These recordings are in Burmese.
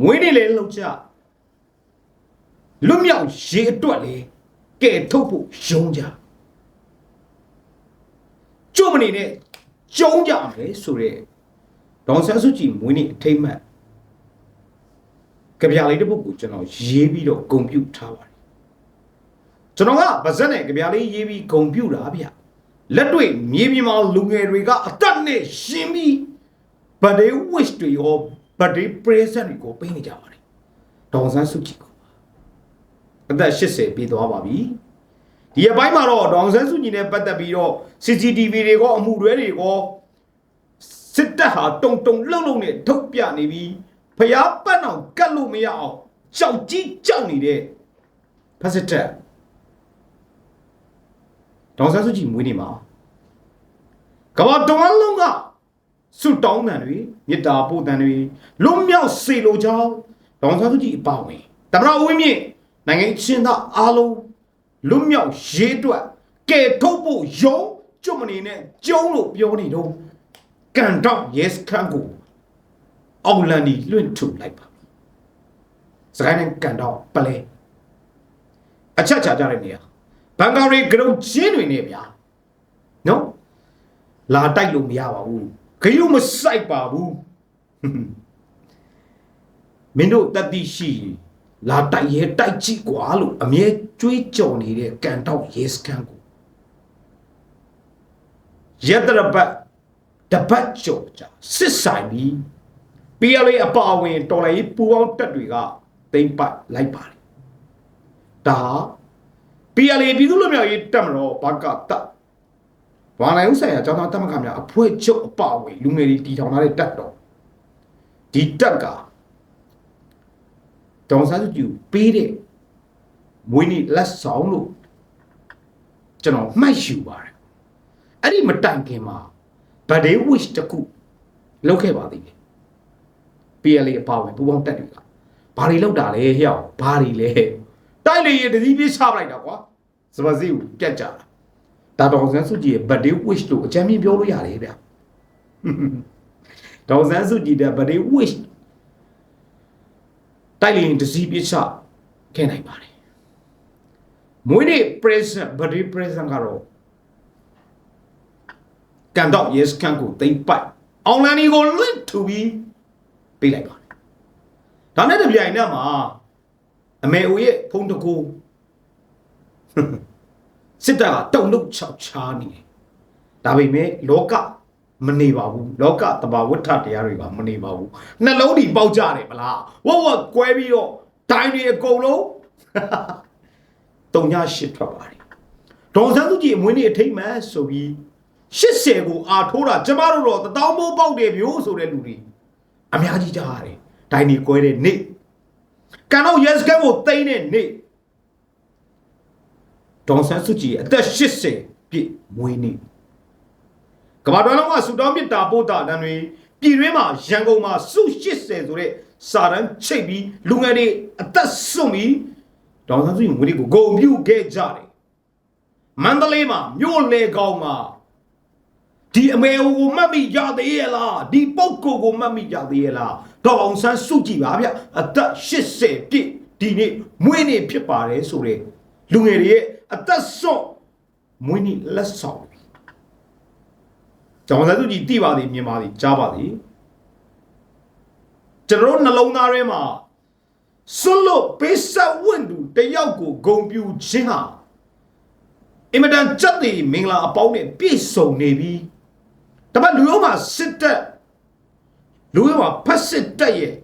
မွေးနေ့လည်းလှုပ်ကြလွတ်မြောက်ရေအတွက်လေကဲထုတ်ဖို့ယုံကြကျုပ်မနေနဲ့ကျုံကြမယ်ဆိုတဲ့ဒေါန်ဆန်းစုကြည်မွေးနေ့အထိမ့်မှတ်ကြပြလေးတစ်ပုဒ်ကိုကျွန်တော်ရေးပြီးတော့ဂုံပြုထားပါတယ်ကျွန်တော်ကဗဇက်နဲ့ကြပြလေးရေးပြီးဂုံပြုတာဗျလက်တွေ့မြေပြင်မှာလူငယ်တွေကအသက်နဲ့ရှင်းပြီး birthday wish တွေရော birthday present တွေကိုပေးနေကြပါတယ်ဒေါန်ဆန်းစုကြည်ကိုအသက်80ပြည့်သွားပါပြီဒီအပိုင်းမှာတော့ဒေါန်ဆန်းစုကြည်နဲ့ပတ်သက်ပြီးတော့ CCTV တွေကောအမှုတွေတွေကောစစ်တပ်ဟာတုံတုံလှုပ်လှုပ်နဲ့ထုတ်ပြနေပြီးဖျားပတ်အောင်ကတ်လို့မရအောင်ကြောက်ကြီးကြောက်နေတဲ့ဖက်စစ်တပ်ဒေါန်ဆန်းစုကြည်မွေးနေမှာကမ္ဘာတော်လုံးက ဆုတောင်းတန်တွေမေတ္တာပို့တန်တွေလွတ်မြောက်စေလိုကြောင်းဒေါန်ဆန်းစုကြည်အပါဝင်တမရဝင်းမြင့်နိုင်ငံချင်းသားအားလုံးလွတ်မြောက်ရေးအတွက်ကဲထုတ်ဖို့ယုံကျွတ်မနေနဲ့ကျုံးလို့ပြောနေတော့ကန်တော့ yes ခန့်ကိုအောင်လန်ဒီလွင့်ထုတ်လိုက်ပါစကိုင်းနဲ့ကန်တော့ပလဲအချက်ချကြတဲ့နေရာဘန်ကာရီဂရုံချင်းတွေနေဗျာနော်လာတိုက်လို့မရပါဘူး ဂရုမစိုက်ပါဘူးမင်းတို့တတိရှိရင်လာတိုက်ရဲတိုက်ကြည့်กว่าလို့အမြဲကြွေးကြော်နေတဲ့ကန်တော့ရဲစကန်ကိုရတရပတ်တပတ်ကြော်ကြစစ်ဆိုင်ပြီး PLA အပါအဝင်တော်လိုင်းပူအောင်တက်တွေကတိမ့်ပတ်လိုက်ပါတယ်ဒါဟာ PLA ပြည်သူ့လူမျိုးရေးတက်မလို့ဘကတက် ဘာနိုင်ဥဆိုင်ရာကျောင်းသားတက်မခများအဖွဲ့ချုပ်အပအဝင်လူငယ်တွေတီထောင်ထားတဲ့တက်တော့ဒီတက်ကဒေါန်ဆန်းစုကြည်ပေးတဲ့မွေးနေ့လက်ဆောင်လို့ကျွန်တော်မှတ်ယူပါတယ်အဲ့ဒီမတိုင်ခင်မှာ birthday wish တခုလုပ်ခဲ့ပါသေးတယ် PLA အပအဝင်ပူပေါင်းတက်တွေကဘာတွေလောက်တာလဲဟျောက်ဘာတွေလဲတိုက်လေရတတိပြေးချပလိုက်တာကွာစပါစီကိုပြတ်ကြတာ ဒါဒေါန်ဆန်းစုကြည်ရဲ့ birthday wish လို့အကြမ်းမြင်ပြောလို့ရတယ်ဗျဒေါန်ဆန်းစုကြည်တဲ့ birthday wish တိုက်လျင်တစည်းပြစ်ချခဲ့နိုင်ပါတယ်မွေးနေ့ present birthday present ကတော့ကန်တော့ yes ကန်ကိုတိမ့်ပိုက်အောင်လန်ဒီကိုလွင့်ထူပြီးပေးလိုက်ပါတယ်ဒါနဲ့တပြိုင်နက်မှာအမေအိုရဲ့ဖုန်းတကူ စစ်တပ်ကတုံ့လုတ်ချောက်ချားနေတယ်ဒါပေမဲ့လောကမနေပါဘူးလောကတဘာဝဋ္ဌတရားတွေကမနေပါဘူးနှလုံးဒီပေါက်ကြတယ်မလားဝက်ဝက်ကွဲပြီးတော့ဒိုင်းတွေအကုန်လုံးတုံညရှစ်ထွက်ပါတယ်ဒေါန်ဆန်းသူကြီးအမွေးနေ့အထိတ်မှန်ဆိုပြီး80ကိုအာထိုးတာကျမတို့တော့တတောင်းမိုးပေါက်တယ်ဗျို့ဆိုတဲ့လူတွေအများကြီးကြားရတယ်ဒိုင်းတွေကွဲတဲ့နေ့ကန်တော့ yes ကကိုတိမ့်တဲ့နေ့ ဒေါန်ဆန်းစုကြည်အသက်80ပြည့်မွေးနေ့ကမ္ဘာတော်လုံးကဆူတောင်းမြတ်တာပို့တာတန်းတွေပြည်တွင်းမှာရန်ကုန်မှာစု80ဆိုတဲ့စာတန်းချိတ်ပြီးလူငယ်တွေအသက်စွန့်ပြီးဒေါန်ဆန်းစုကြည်မွေးနေ့ကိုဂုံပြုခဲ့ကြတယ်မန္တလေးမှာမြို့လေကောင်းမှာဒီအမေကိုမှတ်မိကြသေးရဲ့လားဒီပုတ်ကိုကိုမှတ်မိကြသေးရဲ့လားဒေါန်ဆန်းစုကြည်ပါဗျအသက်80ပြည့်ဒီနေ့မွေးနေ့ဖြစ်ပါတယ်ဆိုတဲ့လူငယ်တွေရဲ့ အသက်စွန့်မွေးနေ့လက်ဆောင်ပြီကျောင်းသားသူကြီးတိပါသည်မြင်ပါသည်ကြားပါသည်ကျွန်တော်တို့နှလုံးသားထဲမှာစွန့်လို့ပေးဆက်ဝင့်သူတယောက်ကိုဂုံပြူခြင်းဟာအင်မတန်ကြက်တည်မင်္ဂလာအပေါင်းနဲ့ပြည့်စုံနေပြီးတပတ်လူရောမှာစစ်တပ်လူရောမှာဖက်စစ်တပ်ရဲ့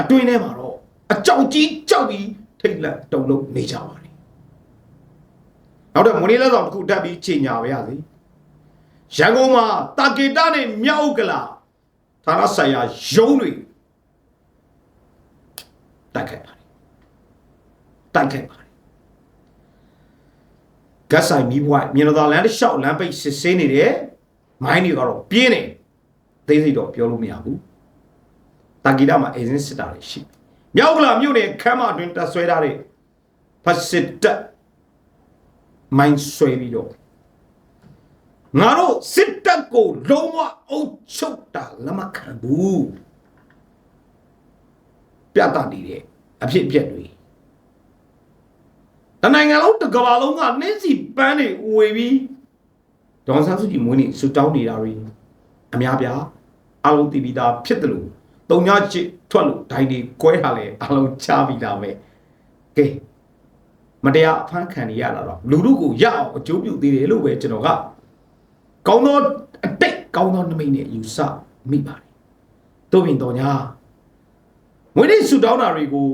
အတွင်းထဲမှာတော့အကြောက်ကြီးကြောက်ပြီးထိတ်လန့်တုန်လုံးနေကြပါတယ် နောက်တော့မွေးနေ့လက်ဆောင်တစ်ခုတက်ပြီးချိန်ညာပါရစေရန်ကုန်မှာတာကေတနဲ့မြောက်ကလာဌာနဆိုင်ရာရုံးတွေတိုက်ခိုက်ပါတယ်တိုက်ခိုက်ပါတယ်ဂတ်ဆိုင်မီးဘွိုင်းမြေတော်သာလမ်းတစ်လျှောက်လမ်းပိတ်စစ်ဆေးနေတယ်မိုင်းတွေကတော့ပြင်းနေသိသိတော့ပြောလို့မရဘူးတာဂီတာမှာအေဇင်စစ်တာတွေရှိမြောက်ကလာမြို့နယ်ခမ်းမအတွင်းတက်ဆွဲထားတဲ့ဖက်စစ်တပ် မိုင်းဆွဲပြီးတော့ငါတို့စစ်တပ်ကိုလုံးဝအုပ်ချုပ်တာလက်မခံဘူးပြသနေတဲ့အဖြစ်အပျက်တွေတနိုင်ငံလုံးတစ်ကမ္ဘာလုံးကနှင်းစီပန်းတွေဝေပြီးဒေါန်ဆန်းစုကြည်မွေးနေ့ဆူတောင်းနေတာတွေအများပြားအလုံးတည်ပြီးသားဖြစ်တယ်လို့တုံညာချစ်ထွက်လို့ဒိုင်တွေကွဲထားလဲအလုံးချပြီးသားပဲကဲ မတရားအဖမ်းခံနေရတာတော့လူလူကိုရအောင်အကျိုးပြုသေးတယ်လို့ပဲကျွန်တော်ကကောင်းသောအတိတ်ကောင်းသောနမိတ်နဲ့ယူဆမိပါတယ်တို့ပြင်တော်ညာမွေးနေ့ဆူတောင်းတာတွေကို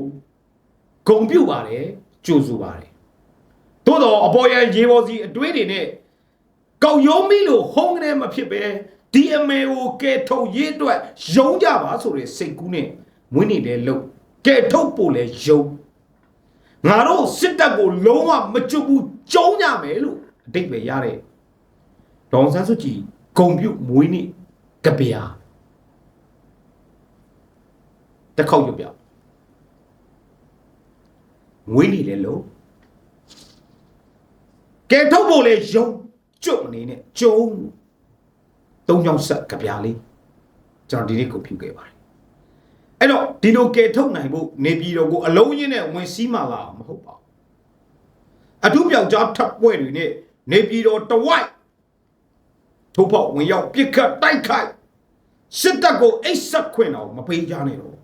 ဂုံပြုတ်ပါတယ်ကြိုးစုပါတယ်သို့တော့အပေါ်ရန်ရေပေါ်စီအတွေးတွေနဲ့ကောက်ရုံးမိလို့ဟုံးကနေမဖြစ်ပဲ DMA ကိုကဲထုတ်ရေးအတွက်ယုံကြပါဆိုတဲ့စိတ်ကူးနဲ့မွေးနေ့လဲလို့ကဲထုတ်ဖို့လဲယုံ ငါတို့စစ်တပ်ကိုလုံးဝမကျွတ်ဘူးကျုံးကြမယ်လို့အတိတ်ပဲရတဲ့ဒေါန်ဆန်းစုကြည်ဂုံပြုတ်မွေးနေ့ကဗျာတစ်ခေါက်ရုပ်ပြမွေးနေ့လဲလို့ကဲထုတ်ဖို့လဲယုံကျွတ်မနေနဲ့ကျုံသုံးချောင်းဆက်ကဗျာလေးကျွန်တော်ဒီနေ့ကိုဖြူခဲ့ပါတယ် အဲ့တော့ဒီလိုကဲထုတ်နိုင်ဖို့နေပြည်တော်ကိုအလုံးရင်းနဲ့ဝင်စီးမှလာမဟုတ်ပါဘူးအထူးပြောက်ကြားထပ်ပွဲတွေနဲ့နေပြည်တော်တဝိုက်ထိုးပေါက်ဝင်ရောက်ပြစ်ခတ်တိုက်ခိုက်စစ်တပ်ကိုအိတ်ဆက်ခွင့်အောင်မပေးကြနဲ့တော့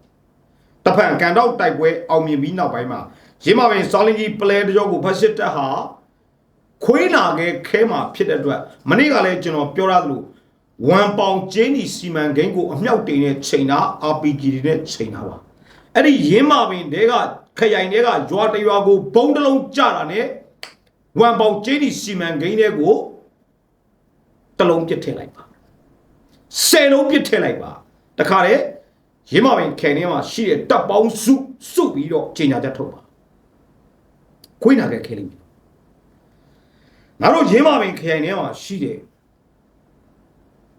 တဖန်ကန်တော့တိုက်ပွဲအောင်မြင်ပြီးနောက်ပိုင်းမှာရင်းမပင်စောလင်းကြီးပလဲတကြောကိုဖတ်စစ်တပ်ဟာခွေးနာခဲ့ခဲမှာဖြစ်တဲ့အတွက်မနေ့ကလည်းကျွန်တော်ပြောရသလို ဝမ်ပေါင်ကျင်းဒီစီမံကိန်းကိုအမြောက်တင်နဲ့ချိန်တာ RPG တွေနဲ့ချိန်တာပါအဲ့ဒီရင်းမပင်တဲကခရိုင်တဲကရွာတရွာကိုဘုံတစ်လုံးကြတာနဲ့ဝမ်ပေါင်ကျင်းဒီစီမံကိန်းတွေကိုတစ်လုံးပြစ်ထည့်လိုက်ပါဆယ်လုံးပြစ်ထည့်လိုက်ပါတခါတည်းရင်းမပင်ခဲထဲမှာရှိတဲ့တပ်ပေါင်းစုစုပြီးတော့ချိန်ညာချက်ထုတ်ပါခွေးနာခဲ့ခဲလိမ့်မယ်ငါတို့ရင်းမပင်ခရိုင်ထဲမှာရှိတယ်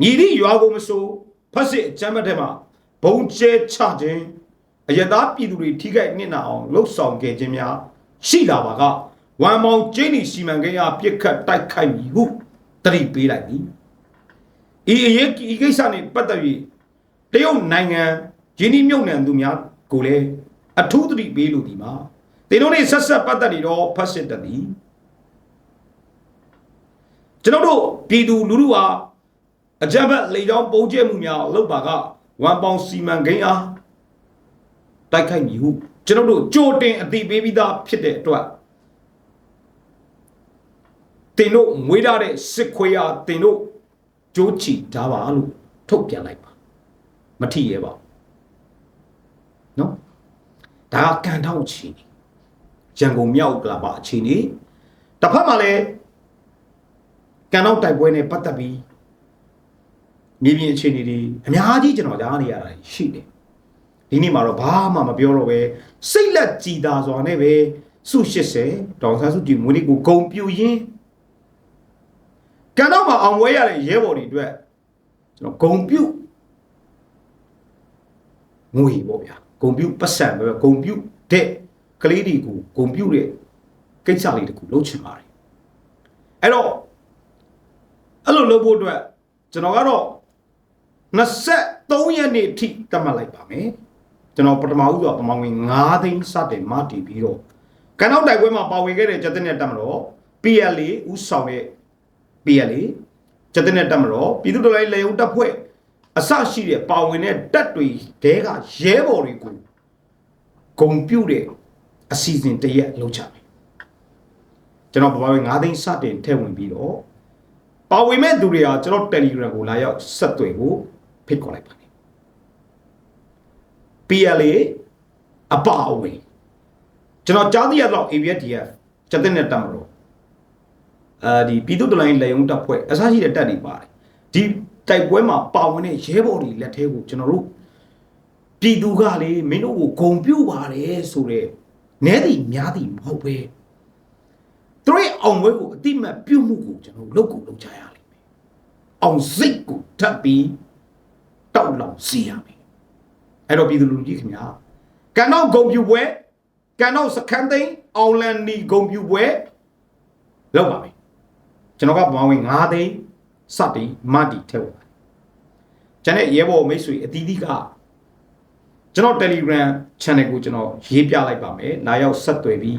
ညီသည့်ရွာကိုမဆိုဖတ်စစ်အကြမ်းဖက်တဲ့မှာဘုံကျဲချခြင်းအယတာပြည်သူတွေထိခိုက်နစ်နာအောင်လှုပ်ဆောင်ခဲ့ခြင်းများရှိလာပါကဝမ်မောင်ကျင်းဒီစီမံကိန်းအားပြစ်ခတ်တိုက်ခိုက်မည်ဟုတတိပေးလိုက်သည်ဤအရေးဤကိစ္စနှင့်ပတ်သက်၍တရုတ်နိုင်ငံယင်းဒီမြုပ်နှံသူများကိုလည်းအထူးတတိပေးလိုဒီမှာတင်တို့နေဆက်ဆက်ပတ်သက်နေတော့ဖတ်စစ်တသည်ကျွန်တော်တို့ပြည်သူလူထုဟာ အကြမ်းဖက်လေကြောင်းပုံကျဲမှုများလုပ်ပါကဝမ်ပေါင်စီမံကိန်းအားတိုက်ခိုက်မည်ဟုကျွန်တော်တို့ကြိုတင်အသိပေးပြီးသားဖြစ်တဲ့အတွက်တင်တို့မွေးထားတဲ့စစ်ခွေးအားတင်တို့ကြိုးချီထားပါလို့ထုတ်ပြန်လိုက်ပါမထီရဲပါနော်ဒါကကန်ထောက်ချီရန်ကုန်မြောက်ကလာပါအချိန်นี้တစ်ဖက်မှာလည်းကန်တော့တိုက်ပွဲနဲ့ပတ်သက်ပြီး မြေပြင်အခြေအနေတွေအများကြီးကျွန်တော်ကြားနေရတာရှိတယ်ဒီနေ့မှာတော့ဘာမှမပြောတော့ပဲစိတ်လက်ကြည်သာစွာနဲ့ပဲစု80ဒေါန်ဆန်းစုကြည်မွေးနေ့ကိုဂုံပြူရင်းကန်တော့မှာအောင်ပွဲရတဲ့ရဲဘော်တွေအတွက်ကျွန်တော်ဂုံပြူငွေပေါ့ဗျာဂုံပြူပတ်စံပဲဂုံပြူတဲ့ကလေးတွေကိုဂုံပြူတဲ့ကိစ္စလေးတခုလုပ်ချင်ပါတယ်အဲ့တော့အဲ့လိုလုပ်ဖို့အတွက်ကျွန်တော်ကတော့ 23ရက်နေ့အထိတတ်မှတ်လိုက်ပါမယ်ကျွန်တော်ပထမဦးဆိုပမာဝင်9သိန်းစတင်မတည်ပြီးတော့ကန်တော့တိုက်ပွဲမှာပါဝင်ခဲ့တဲ့ကျတဲ့နဲ့တက်မလို့ PLA ဥဆောင်ရဲ့ PLA ကျတဲ့နဲ့တက်မလို့ပြည်သူ့တော်လှန်ရေးလေယုံတပ်ဖွဲ့အစရှိတဲ့ပါဝင်တဲ့တပ်တွေတဲကရဲဘော်တွေကိုဂုံပြုတ်တဲ့အစီအစဉ်တရက်လုပ်ချမယ်ကျွန်တော်ပမာဝင်9သိန်းစတင်ထည့်ဝင်ပြီးတော့ပါဝင်မဲ့သူတွေဟာကျွန်တော် Telegram ကိုလာရောက်ဆက်သွယ်ဖို့ ဖိတ်ခေါ်လိုက်ပါတယ် PLA အပါအဝင်ကျွန်တော်ကြားသိရတော့ ABSDF ကျတဲ့နဲ့တက်မလို့အဲဒီပြည်သူ့တလိုင်းလေယုံတပ်ဖွဲ့အစားရှိတဲ့တပ်တွေပါတယ်ဒီတိုက်ပွဲမှာပါဝင်တဲ့ရဲဘော်တွေလက်ထဲကိုကျွန်တော်တို့ပြည်သူကလေမင်းတို့ကိုဂုံပြုတ်ပါတယ်ဆိုတော့နဲသည်များသည်မဟုတ်ပဲသူတို့အောင်ပွဲကိုအတိမတ်ပြုတ်မှုကိုကျွန်တော်လုပ်ကိုလုပ်ကြရလိမ့်မယ်အောင်စိတ်ကိုထပ်ပြီး တောက်လောင်စီရမယ်အဲ့တော့ပြည်သူလူထုကြီးခင်ဗျာကန်တော့ဂုံပြူပွဲကန်တော့စခန်းသိန်းအောင်လန်နီဂုံပြူပွဲလောက်ပါမယ်ကျွန်တော်ကပမာဝင်9သိန်းစတင်မတီထဲဝင်ကျန်တဲ့ရဲဘော်မိတ်ဆွေအသီးသီးကကျကျွန်တော် Telegram channel ကိုကျွန်တော်ရေးပြလိုက်ပါမယ်လာရောက်ဆက်သွယ်ပြီး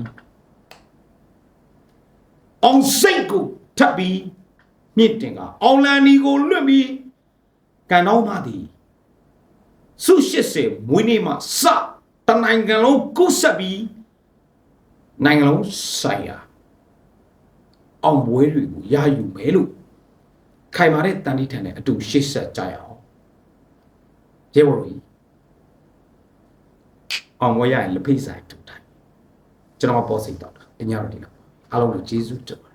အောင်စိတ်ကိုထပ်ပြီးမြင့်တင်ကအောင်လန်ဒီကိုလွတ်ပြီး ကန်တော့မှသည်စု80မွေးနေ့မှာစတနိုင်ငံလုံးကုဆက်ပြီးနိုင်ငံလုံးဆိုင်ရာအောင်ပွဲတွေကိုရယူမယ်လို့ခိုင်မာတဲ့တန်တိထန်နဲ့အတူရှေ့ဆက်ကြရအောင်ရေဘော်ကြီးအောင်ပွဲရရင်လက်ဖိတ်ဆိုင်တူတိုင်းကျွန်တော်ပေါ်စိတ်တော့တာအညာတော့ဒီလောက်အားလုံးကိုကျေးဇူးတင်ပါ